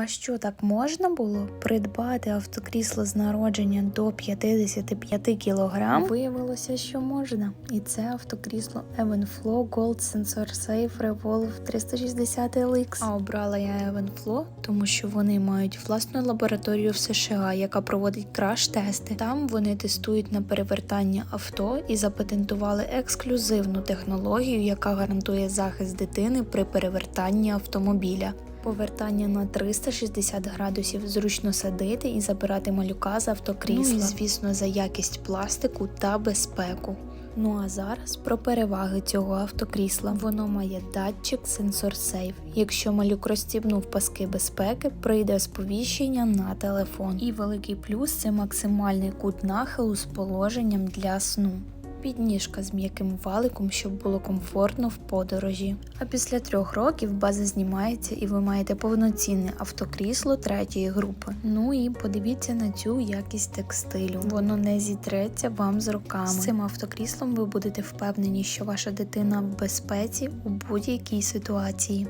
А що так можна було? Придбати автокрісло з народження до 55 кг? Виявилося, що можна. І це автокрісло Evenflow Gold Sensor Safe Revolve 360 LX. А обрала я Evenflow, тому що вони мають власну лабораторію в США, яка проводить краш-тести. Там вони тестують на перевертання авто і запатентували ексклюзивну технологію, яка гарантує захист дитини при перевертанні автомобіля. Повертання на 360 градусів зручно садити і забирати малюка з автокрісла. Ну і, звісно, за якість пластику та безпеку. Ну а зараз про переваги цього автокрісла. Воно має датчик Sensor Safe. Якщо малюк розстібнув паски безпеки, прийде сповіщення на телефон. І великий плюс це максимальний кут нахилу з положенням для сну. Підніжка з м'яким валиком, щоб було комфортно в подорожі. А після трьох років база знімається і ви маєте повноцінне автокрісло третьої групи. Ну і подивіться на цю якість текстилю. Воно не зітреться вам з руками. З цим автокріслом ви будете впевнені, що ваша дитина в безпеці у будь-якій ситуації.